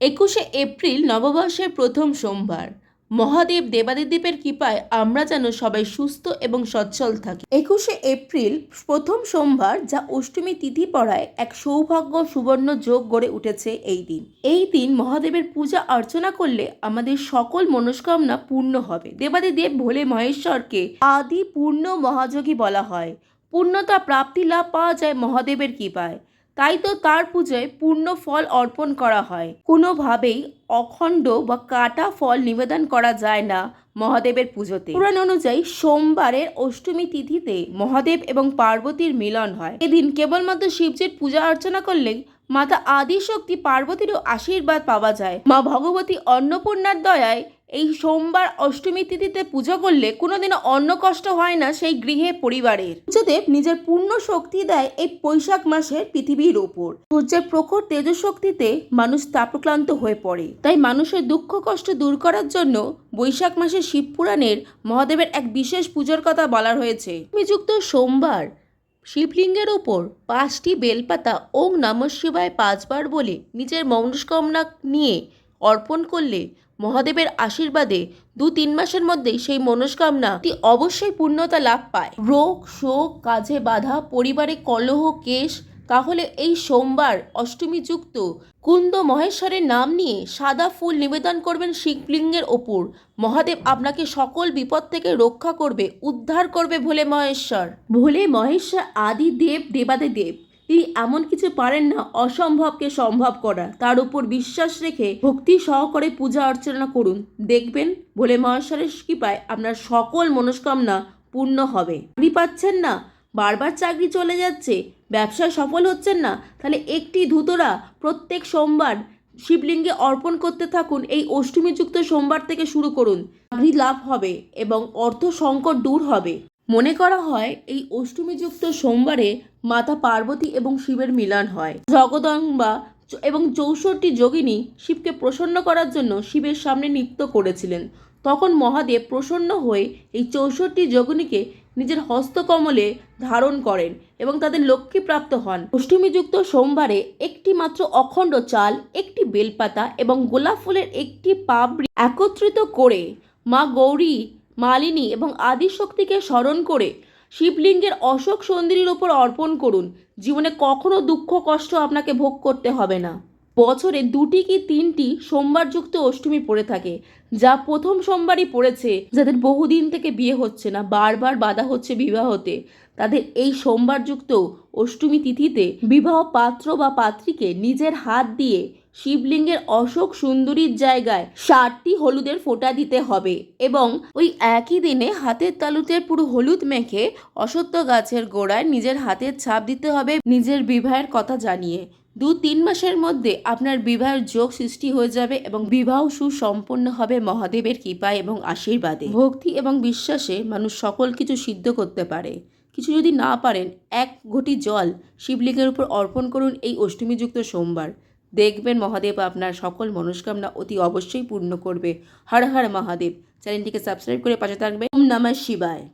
একুশে এপ্রিল নববর্ষের প্রথম সোমবার। মহাদেব দেবাদিদেবের কৃপায় আমরা যেন সবাই সুস্থ এবং সচ্ছল থাকি। একুশে এপ্রিল প্রথম সোমবার যা অষ্টমী তিথি পড়ায় এক সৌভাগ্য সুবর্ণ যোগ গড়ে উঠেছে এই দিন। এই দিন মহাদেবের পূজা অর্চনা করলে আমাদের সকল মনস্কামনা পূর্ণ হবে। দেবাদিদেব ভোলে মহেশ্বরকে আদি পূর্ণ মহাযোগী বলা হয়। পূর্ণতা প্রাপ্তি লাভ পাওয়া যায় মহাদেবের কৃপায়। তাই তো তার পুজোয় পূর্ণ ফল অর্পণ করা হয়। কোনোভাবেই অখণ্ড বা কাটা ফল নিবেদন করা যায় না মহাদেবের পুজোতে। পুরাণ অনুযায়ী সোমবারের অষ্টমী তিথিতে মহাদেব এবং পার্বতীর মিলন হয়। এদিন কেবলমাত্র শিবজির পূজা অর্চনা করলেই মাতা আদিশক্তি পার্বতীরও আশীর্বাদ পাওয়া যায়। মা ভগবতী অন্নপূর্ণার দয়ায় এই সোমবার অষ্টমী তিথিতে পুজো করলে কোনোদিনও অন্ন কষ্ট হয় না সেই গৃহে পরিবারের। সূর্যদেব নিজের পূর্ণ শক্তি দেয় এই বৈশাখ মাসের পৃথিবীর ওপর। সূর্যের প্রখর তেজশক্তিতে মানুষ তাপক্লান্ত হয়ে পড়ে। তাই মানুষের দুঃখ কষ্ট দূর করার জন্য বৈশাখ মাসে শিবপুরাণের মহাদেবের এক বিশেষ পুজোর কথা বলা হয়েছে। যুক্ত সোমবার শিবলিঙ্গের ওপর পাঁচটি বেলপাতা ওং নম শিবায় পাঁচবার বলে নিজের মনস্কামনা নিয়ে অর্পণ করলে মহাদেবের আশীর্বাদে দু তিন মাসের মধ্যেই সেই মনস্কামনা অবশ্যই পূর্ণতা লাভ পায়। রোগ, শোক, কাজে বাধা, পরিবারে কলহ, কেশ, তাহলে এই সোমবার অষ্টমী যুক্ত কুন্দ মহেশ্বরের নাম নিয়ে সাদা ফুল নিবেদন করবেন শিবলিঙ্গের ওপর। মহাদেব আপনাকে সকল বিপদ থেকে রক্ষা করবে, উদ্ধার করবে ভোলে মহেশ্বর। ভোলে মহেশ্বর, আদি দেব, দেবাদে দেব। তিনি এমন কিছু পারেন না অসম্ভবকে সম্ভব করা তার উপর বিশ্বাস রেখে ভক্তি সহকারে পূজা অর্চনা করুন। দেখবেন বলে মহেশ্বরের কৃপায় আপনার সকল মনস্কামনা পূর্ণ হবে। চাকরি পাচ্ছেন না, বারবার চাকরি চলে যাচ্ছে ব্যবসায় সফল হচ্ছেন না, তাহলে একটি ধুতরা প্রত্যেক সোমবার শিবলিঙ্গে অর্পণ করতে থাকুন, এই অষ্টমীযুক্ত সোমবার থেকে শুরু করুন। চাকরি লাভ হবে এবং অর্থ সংকট দূর হবে। মনে করা হয় এই অষ্টমীযুক্ত সোমবারে মাতা পার্বতী এবং শিবের মিলন হয়। জগদম্বা এবং চৌষট্টি যোগিনী শিবকে প্রসন্ন করার জন্য শিবের সামনে নৃত্য করেছিলেন। তখন মহাদেব প্রসন্ন হয়ে এই চৌষট্টি যোগিনীকে নিজের হস্তকমলে ধারণ করেন এবং তাদের লক্ষ্মী প্রাপ্ত হন। অষ্টমীযুক্ত সোমবারে একটি মাত্র অখণ্ড চাল, একটি বেলপাতা এবং গোলাপ ফুলের একটি পাবড়ি একত্রিত করে মা গৌরী মালিনী এবং আদিশক্তিকে স্মরণ করে শিবলিঙ্গের অশোক সন্ধির ওপর অর্পণ করুন। জীবনে কখনো দুঃখ কষ্ট আপনাকে ভোগ করতে হবে না। বছরে দুটি কি তিনটি সোমবারযুক্ত অষ্টমী পড়ে থাকে, যা প্রথম সোমবারই পড়েছে, যাদের বহুদিন থেকে বিয়ে হচ্ছে না, বারবার বাধা হচ্ছে বিবাহতে। তাদের এই সোমবারযুক্ত অষ্টমী তিথিতে বিবাহ পাত্র বা পাত্রীকে নিজের হাত দিয়ে শিবলিঙ্গের অশোক সুন্দরীর জায়গায় ষাটটি হলুদের ফোঁটা দিতে হবে এবং ওই একই দিনে হাতের তালুতে পুরো হলুদ মেখে অসত্য গাছের গোড়ায় নিজের হাতের ছাপ দিতে হবে নিজের বিবাহের কথা জানিয়ে। দু তিন মাসের মধ্যে আপনার বিবাহের যোগ সৃষ্টি হয়ে যাবে এবং বিবাহ সুসম্পন্ন হবে মহাদেবের কৃপায় এবং আশীর্বাদে। ভক্তি এবং বিশ্বাসে মানুষ সকল কিছু সিদ্ধ করতে পারে। কিছু যদি না পারেন, এক ঘটি জল শিবলিঙ্গের উপর অর্পণ করুন এই অষ্টমীযুক্ত সোমবার। দেখবেন মহাদেব আপনার সকল মনস্কামনা অতি অবশ্যই পূর্ণ করবে। হর হর মহাদেব। চ্যানেলটিকে সাবস্ক্রাইব করে পাশে থাকবে ওম নমঃ শিবায়।